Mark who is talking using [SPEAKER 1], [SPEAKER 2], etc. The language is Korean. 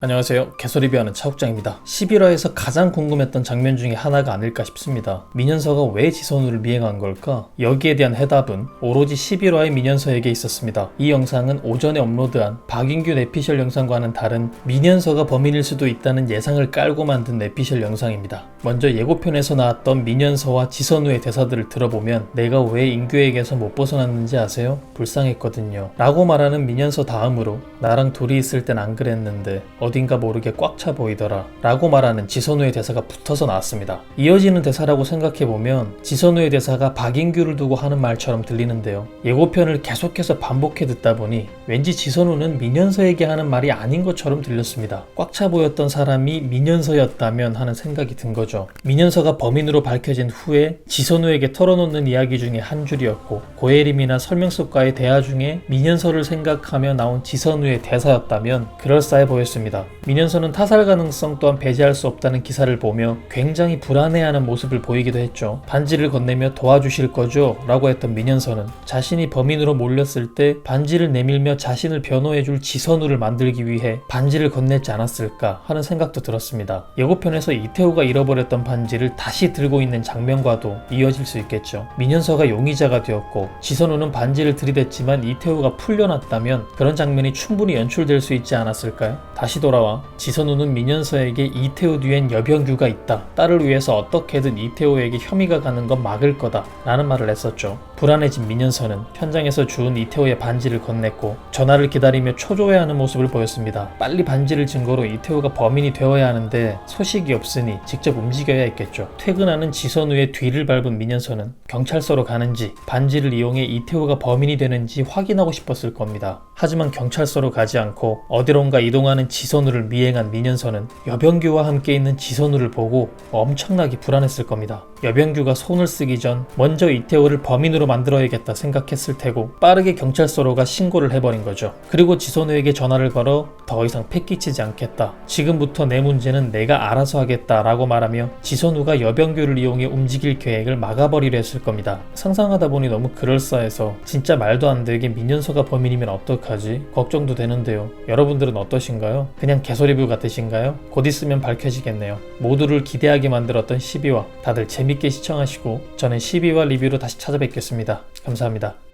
[SPEAKER 1] 안녕하세요. 개소리비하는 차국장입니다. 11화에서 가장 궁금했던 장면 중에 하나가 아닐까 싶습니다. 민현서가 왜 지선우를 미행한 걸까? 여기에 대한 해답은 오로지 11화의 민현서에게 있었습니다. 이 영상은 오전에 업로드한 박인규 내피셜 영상과는 다른 민현서가 범인일 수도 있다는 예상을 깔고 만든 내피셜 영상입니다. 먼저 예고편에서 나왔던 민현서와 지선우의 대사들을 들어보면 내가 왜 인규에게서 못 벗어났는지 아세요? 불쌍했거든요. 라고 말하는 민현서 다음으로 나랑 둘이 있을 땐 안 그랬는데 어딘가 모르게 꽉 차 보이더라 라고 말하는 지선우의 대사가 붙어서 나왔습니다. 이어지는 대사라고 생각해보면 지선우의 대사가 박인규를 두고 하는 말처럼 들리는데요. 예고편을 계속해서 반복해 듣다 보니 왠지 지선우는 민현서에게 하는 말이 아닌 것처럼 들렸습니다. 꽉 차 보였던 사람이 민현서였다면 하는 생각이 든 거죠. 민현서가 범인으로 밝혀진 후에 지선우에게 털어놓는 이야기 중에 한 줄이었고 고혜림이나 설명석과의 대화 중에 민현서를 생각하며 나온 지선우의 대사였다면 그럴싸해 보였습니다. 민현서는 타살 가능성 또한 배제할 수 없다는 기사를 보며 굉장히 불안해하는 모습을 보이기도 했죠. 반지를 건네며 도와주실 거죠? 라고 했던 민현서는 자신이 범인으로 몰렸을 때 반지를 내밀며 자신을 변호해줄 지선우를 만들기 위해 반지를 건넸지 않았을까 하는 생각도 들었습니다. 예고편에서 이태호가 잃어버렸던 반지를 다시 들고 있는 장면과도 이어질 수 있겠죠. 민현서가 용의자가 되었고 지선우는 반지를 들이댔지만 이태호가 풀려났다면 그런 장면이 충분히 연출될 수 있지 않았을까요? 다시 돌아와 지선우는 민현서에게 이태호 뒤엔 여병규가 있다. 딸을 위해서 어떻게든 이태호에게 혐의가 가는 건 막을 거다. 라는 말을 했었죠. 불안해진 민현서는 현장에서 주운 이태호의 반지를 건넸고 전화를 기다리며 초조해하는 모습을 보였습니다. 빨리 반지를 증거로 이태호가 범인이 되어야 하는데 소식이 없으니 직접 움직여야 했겠죠. 퇴근하는 지선우의 뒤를 밟은 민현서는 경찰서로 가는지 반지를 이용해 이태호가 범인이 되는지 확인하고 싶었을 겁니다. 하지만 경찰서로 가지 않고 어디론가 이동하는 지선우를 미행한 민현서는 여병규와 함께 있는 지선우를 보고 엄청나게 불안했을 겁니다. 여병규가 손을 쓰기 전 먼저 이태호를 범인으로 만들어야겠다 생각했을 테고 빠르게 경찰서로 가 신고를 해버린 거죠. 그리고 지선우에게 전화를 걸어 더 이상 패끼치지 않겠다. 지금부터 내 문제는 내가 알아서 하겠다 라고 말하며 지선우가 여병규를 이용해 움직일 계획을 막아버리려 했을 겁니다. 상상하다 보니 너무 그럴싸해서 진짜 말도 안 되게 민현서가 범인이면 어떡하지? 걱정도 되는데요. 여러분들은 어떠신가요? 그냥 개소리뷰 같으신가요? 곧 있으면 밝혀지겠네요. 모두를 기대하게 만들었던 12화 다들 재밌게 시청하시고 저는 12화 리뷰로 다시 찾아뵙겠습니다. 감사합니다.